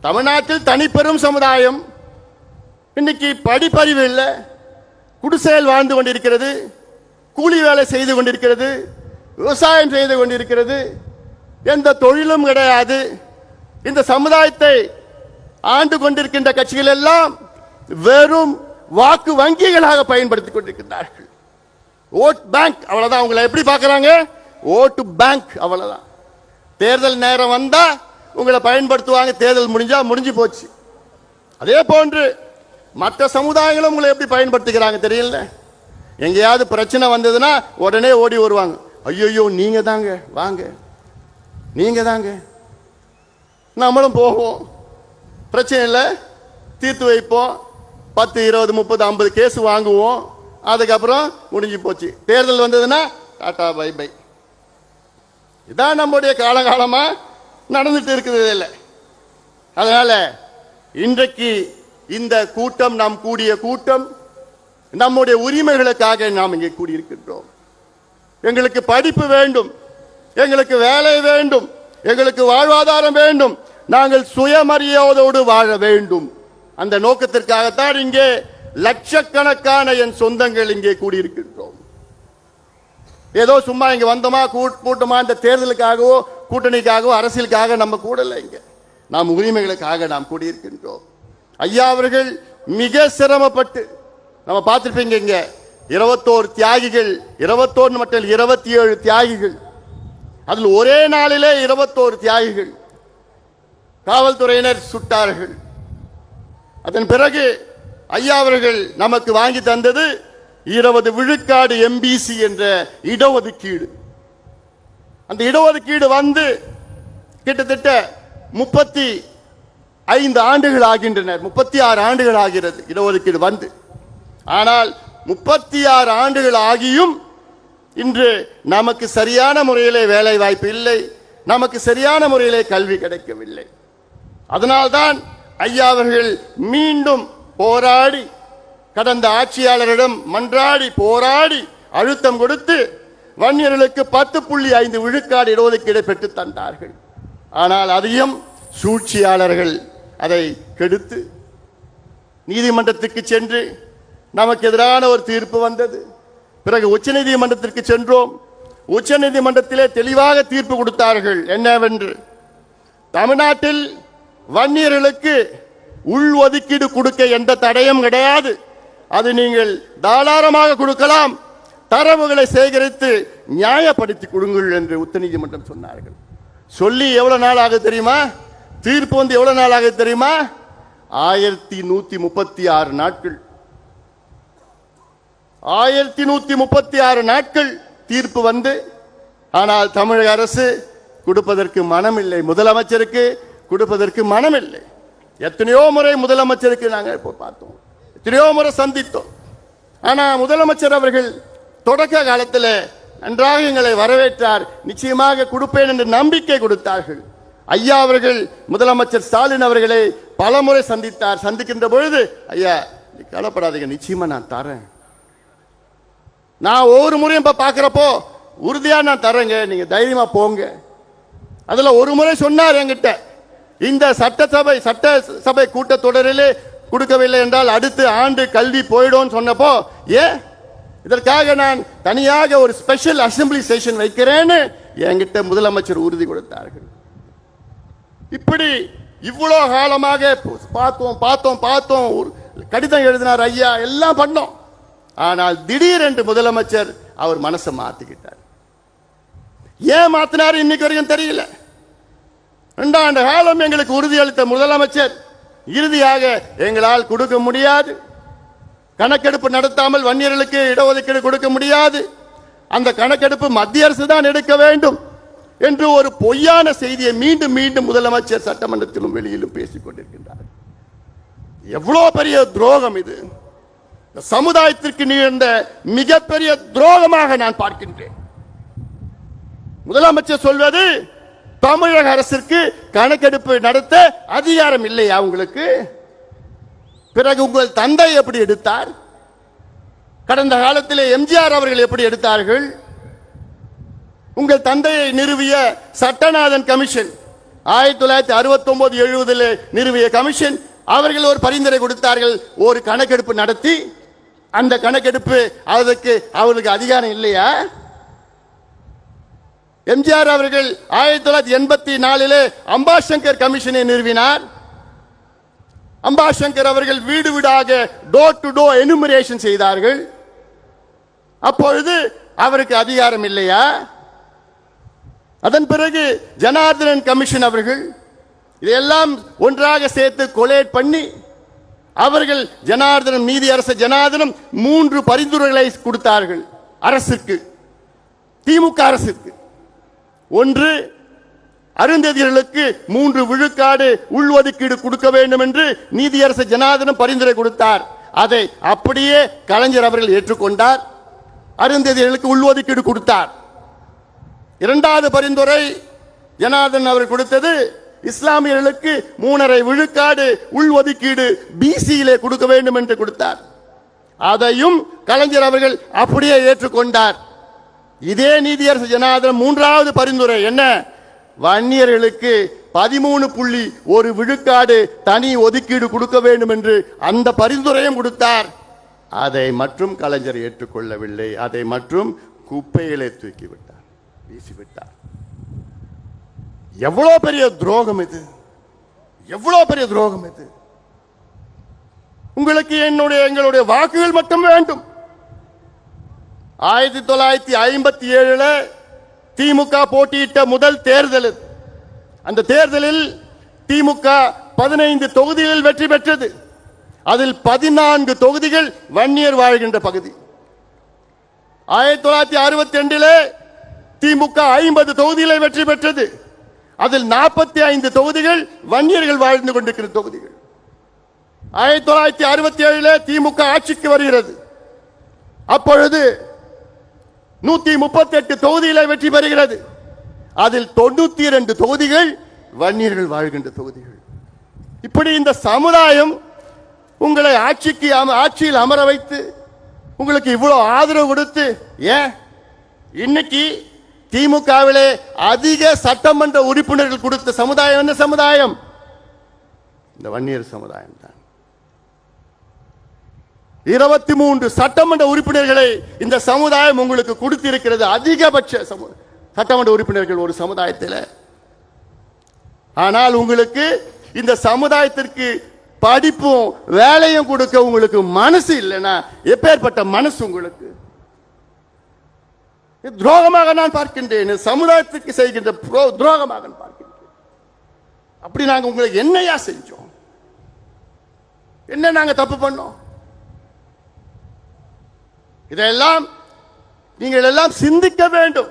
தமிழ்நாட்டில் தனிப்பெரும் சமுதாயம். இன்னைக்கு படிப்பறிவு இல்லை. குடிசையில் வாழ்ந்து கொண்டிருக்கிறது. கூலி வேலை செய்து கொண்டிருக்கிறது. விவசாயம் செய்து கொண்டிருக்கிறது. எந்த தொழிலும் கிடையாது. இந்த சமுதாயத்தை ஆண்டு கொண்டிருக்கின்ற கட்சிகள் எல்லாம் வெறும் வாக்கு வங்கிகளாக பயன்படுத்திக் கொண்டிருக்கிறார்கள் ஓட் பேங்க் அவ்வளோதான் உங்களை எப்படி பார்க்குறாங்க? ஓட்டு பேங்க் அவ்வளோதான் தேர்தல் நேரம் வந்தால் உங்களை பயன்படுத்துவாங்க. தேர்தல் முடிஞ்சால் முடிஞ்சு போச்சு. அதே போன்று மற்ற சமுதாயங்களும் உங்களை எப்படி பயன்படுத்திக்கிறாங்க தெரியல? எங்கேயாவது பிரச்சனை வந்ததுன்னா உடனே ஓடி வருவாங்க. ஐயோ நீங்கள் தாங்க வாங்க. நீங்கள் தாங்க. நம்மளும் போவோம். பிரச்சனை இல்லை. தீர்த்து வைப்போம். பத்து இருபது முப்பது ஐம்பது கேஸ் வாங்குவோம். அதுக்கப்புறம் முடிஞ்சு போச்சு. தேர்தல் வந்ததுன்னா டாட்டா பை பை. இதான் நம்முடைய காலகாலமா நடந்துட்டு இருக்குது இல்லை அதனால இன்றைக்கு இந்த கூட்டம் நாம் கூடிய கூட்டம் நம்முடைய உரிமைகளுக்காக நாம் இங்கே கூடியிருக்கின்றோம். எங்களுக்கு படிப்பு வேண்டும் எங்களுக்கு வேலை வேண்டும் எங்களுக்கு வாழ்வாதாரம் வேண்டும் நாங்கள் சுயமரியாதையோடு வாழ வேண்டும். அந்த நோக்கத்திற்காகத்தான் இங்கே லட்சக்கணக்கான என் சொந்தங்கள் இங்கே கூடியிருக்கின்றோம். ஏதோ சும்மா இங்க வந்தோமா கூட்- கூட்டமா இந்த தேர்தலுக்காகவோ கூட்டணிக்காகவோ அரசியலுக்காக நம்ம கூடல இங்க. நாம் உரிமைகளுக்காக நாம் கூடியிருக்கின்றோம். ஐயா அவர்கள் மிக சிரமப்பட்டு நம்ம பார்த்துருப்பீங்க இங்க இருபத்தோரு தியாகிகள் இருபத்தோரு மட்டும் இருபத்தி ஏழு தியாகிகள். அதில் ஒரே நாளிலே இருபத்தோரு தியாகிகள் காவல்துறையினர் சுட்டார்கள். அதன் பிறகு ஐயா அவர்கள் நமக்கு வாங்கி தந்தது இருபது விழுக்காடு எம்பிசி என்ற இடஒதுக்கீடு. அந்த இடஒதுக்கீடு வந்து கிட்டத்தட்ட முப்பத்தி ஐந்து ஆண்டுகள் ஆகின்றனர். முப்பத்தி ஆறு ஆண்டுகள் ஆகிறது இடஒதுக்கீடு வந்து. ஆனால் முப்பத்தி ஆறு ஆண்டுகள் ஆகியும் இன்று நமக்கு சரியான முறையிலே வேலை வாய்ப்பு இல்லை. நமக்கு சரியான முறையிலே கல்வி கிடைக்கவில்லை. அதனால்தான் ஐயா அவர்கள் மீண்டும் போராடி கடந்த ஆட்சியாளரிடம் மன்றாடி போராடி அழுத்தம் கொடுத்து வன்னியர்களுக்கு பத்து புள்ளி ஐந்து விழுக்காடு இடஒதுக்கீடு பெற்று தந்தார்கள். ஆனால் அதையும் சூழ்ச்சியாளர்கள் அதை கெடுத்து நீதிமன்றத்துக்கு சென்று நமக்கு எதிரான ஒரு தீர்ப்பு வந்தது. பிறகு உச்சநீதிமன்றத்திற்கு சென்றோம். உச்சநீதிமன்றத்திலே தெளிவாக தீர்ப்பு கொடுத்தார்கள். என்னவென்று? தமிழ்நாட்டில் வன்னியர்களுக்கு உள் ஒதுக்கீடு கொடுக்க எந்த தடையும் கிடையாது. அது நீங்கள் தாராளமாக கொடுக்கலாம். தரவுகளை சேகரித்து நியாயப்படுத்தி கொடுங்கள் என்று உச்சநீதிமன்றம் சொன்னார்கள். சொல்லி எவ்வளவு நாள் ஆகுது தெரியுமா? தீர்ப்பு வந்து எவ்வளவு நாள் ஆகுது தெரியுமா? ஆயிரத்தி நூத்தி முப்பத்தி ஆறு நாட்கள். ஆயிரத்தி நூத்தி முப்பத்தி ஆறு நாட்கள் தீர்ப்பு வந்து. ஆனால் தமிழக அரசு கொடுப்பதற்கு மனமில்லை. முதலமைச்சருக்கு கொடுப்பதற்கு மனமில்லை. எத்தனையோ முறை முதலமைச்சருக்கு நாங்கள் இப்போ பார்த்தோம். எத்தனையோ முறை சந்தித்தோம். ஆனால் முதலமைச்சர் அவர்கள் தொடக்க காலத்தில் நன்றாக எங்களை வரவேற்றார் நிச்சயமாக கொடுப்பேன் என்று நம்பிக்கை கொடுத்தார்கள். ஐயா அவர்கள் முதலமைச்சர் ஸ்டாலின் அவர்களை பலமுறை சந்தித்தார். சந்திக்கின்ற பொழுது ஐயா நீ கவலைப்படாதீங்க நிச்சயமா நான் தரேன். நான் ஒவ்வொரு முறையும் இப்போ பார்க்குறப்போ உறுதியாக நான் தரேங்க நீங்கள் தைரியமாக போங்க. அதில் ஒரு முறை சொன்னார் என்கிட்ட. இந்த சட்டசபை சட்ட சபை கூட்டத்தொடரிலே கொடுக்கவில்லை என்றால் அடுத்த ஆண்டு கல்வி போயிடும் சொன்னப்போ ஏன் இதற்காக நான் தனியாக ஒரு ஸ்பெஷல் அசெம்பிளி செஷன் வைக்கிறேன்னு என்கிட்ட முதலமைச்சர் உறுதி கொடுத்தார்கள். இப்படி இவ்வளோ காலமாக பார்த்தோம் பார்த்தோம் பார்த்தோம். கடிதம் எழுதினார் ஐயா எல்லாம் பண்ணோம். ஆனால் திடீரென்று முதலமைச்சர் அவர் மனசை மாத்திக்கிட்டார். ஏன் மாத்தினார் இன்னைக்கு வரைக்கும் தெரியல. ரெண்டாண்டு காலம் எங்களுக்கு உறுதியளித்த முதலமைச்சர் இறுதியாக எங்களால் கொடுக்க முடியாது. கணக்கெடுப்பு நடத்தாமல் வன்னியர்களுக்கு இடஒதுக்கீடு கொடுக்க முடியாது. அந்த கணக்கெடுப்பு மத்திய அரசு தான் எடுக்க வேண்டும் என்று ஒரு பொய்யான செய்தியை மீண்டும் மீண்டும் முதலமைச்சர் சட்டமன்றத்திலும் வெளியிலும் பேசிக் கொண்டிருக்கின்றார். எவ்வளவு பெரிய துரோகம் இது. சமுதாயத்திற்கு நிகழ்ந்த மிகப்பெரிய துரோகமாக நான் பார்க்கின்றேன். முதலமைச்சர் சொல்வது தமிழக அரசிற்கு கணக்கெடுப்பு நடத்த அதிகாரம் இல்லையா உங்களுக்கு? பிறகு உங்கள் தந்தை எப்படி எடுத்தார்? கடந்த காலத்தில் எம்ஜிஆர் அவர்கள் எப்படி எடுத்தார்கள்? உங்கள் தந்தையை நிறுவிய சட்டநாதன் கமிஷன் ஆயிரத்தி தொள்ளாயிரத்தி அறுபத்தி ஒன்பது எழுபதில் நிறுவிய கமிஷன் அவர்கள் ஒரு பரிந்துரை கொடுத்தார்கள் ஒரு கணக்கெடுப்பு நடத்தி அந்த கணக்கெடுப்பு அதுக்கு அவர்களுக்கு அதிகாரம் இல்லையா? எம்ஜிஆர் அவர்கள் ஆயிரத்தி தொள்ளாயிரத்தி எண்பத்தி நாலிலே அம்பாசங்கர் கமிஷனை நிறுவினார். அம்பாசங்கர் அவர்கள் வீடு வீடாக டோர் டு டோர் எனுமரேஷன் செய்தார்கள். அப்பொழுது அவருக்கு அதிகாரம் இல்லையா? அதன் பிறகு ஜனார்தனன் கமிஷன் அவர்கள் இதையெல்லாம் ஒன்றாக சேர்த்து கொலேட் பண்ணி அவர்கள் ஜனார்தனம் நீதி அரசு ஜனார்தனம் மூன்று பரிந்துரைகளை கொடுத்தார்கள் அரசுக்கு திமுக அரசுக்கு. ஒன்று அருந்ததியர்களுக்கு மூன்று விழுக்காடு உள்ஒதுக்கீடு கொடுக்க வேண்டும் என்று நீதியரசு ஜனாதனம் பரிந்துரை கொடுத்தார். அதை அப்படியே கலைஞர் அவர்கள் ஏற்றுக்கொண்டார். அருந்ததியர்களுக்கு உள்ஒதுக்கீடு கொடுத்தார். இரண்டாவது பரிந்துரை ஜனாதன் அவர் கொடுத்தது இஸ்லாமியர்களுக்கு மூணரை விழுக்காடு உள்ஒதுக்கீடு பிசியிலே கொடுக்க வேண்டும் என்று கொடுத்தார். அதையும் கலைஞர் அவர்கள் அப்படியே ஏற்றுக்கொண்டார். இதே நீதியரசு ஜனார்தன் மூன்றாவது பரிந்துரை என்ன? வன்னியர்களுக்கு பதிமூணு புள்ளி ஒரு விழுக்காடு தனி ஒதுக்கீடு கொடுக்க வேண்டும் என்று அந்த பரிந்துரையும் கொடுத்தார். அதை மற்றும் கலைஞர் ஏற்றுக்கொள்ளவில்லை. அதை மற்றும் குப்பையிலே தூக்கிவிட்டார் வீசிவிட்டார் எவ்வளோ பெரிய துரோகம் இது? எவ்வளோ பெரிய துரோகம் இது? உங்களுக்கு என்னுடைய எங்களுடைய வாக்குகள் மட்டும் வேண்டும். ஆயிரத்தி தொள்ளாயிரத்தி ஐம்பத்தி ஏழுல திமுக போட்டியிட்ட முதல் தேர்தல் அந்த தேர்தலில் திமுக பதினைந்து தொகுதிகளில் வெற்றி பெற்றது. அதில் பதினான்கு தொகுதிகள் வன்னியர் வாழ்கின்ற பகுதி. ஆயிரத்தி தொள்ளாயிரத்தி அறுபத்தி ரெண்டில் திமுக ஐம்பது தொகுதிகளை வெற்றி பெற்றது. அதில் நாற்பத்தி ஐந்து தொகுதிகள் வன்னியர்கள் வாழ்ந்து கொண்டிருக்கிற தொகுதிகள். ஆயிரத்தி தொள்ளாயிரத்தி அறுபத்தி ஏழுல திமுக ஆட்சிக்கு வருகிறது. அப்பொழுது நூத்தி முப்பத்தி எட்டு தொகுதிகளை வெற்றி பெறுகிறது. அதில் தொண்ணூத்தி இரண்டு தொகுதிகள் வன்னியர்கள் வாழ்கின்ற தொகுதிகள். இப்படி இந்த சமுதாயம் உங்களை ஆட்சிக்கு அம- ஆட்சியில் அமர வைத்து உங்களுக்கு இவ்வளவு ஆதரவு கொடுத்து ஏன்? இன்னைக்கு திமுகவிலே அதிக சட்டமன்ற உறுப்பினர்கள் கொடுத்த சமுதாயம் என்ன சமுதாயம்? இந்த வன்னியர் சமுதாயம் தான் இருபத்தி மூன்று சட்டமன்ற உறுப்பினர்களை இந்த சமுதாயம் உங்களுக்கு கொடுத்திருக்கிறது. அதிகபட்ச சட்டமன்ற உறுப்பினர்கள் ஒரு சமுதாயத்தில். ஆனால் உங்களுக்கு இந்த சமுதாயத்திற்கு படிப்பும் வேலையும் கொடுக்க உங்களுக்கு மனசு இல்லைன்னா எப்பேற்பட்ட மனசு உங்களுக்கு? இது துரோகமாக நான் பார்க்கின்றேன். சமுதாயத்துக்கு செய்கின்ற புரோ- துரோகமாக நான் பார்க்கின்றேன். அப்படி நாங்க உங்களுக்கு என்னையா செஞ்சோம்? என்ன நாங்க தப்பு பண்ணோம்? இதெல்லாம் நீங்கள் எல்லாம் சிந்திக்க வேண்டும்.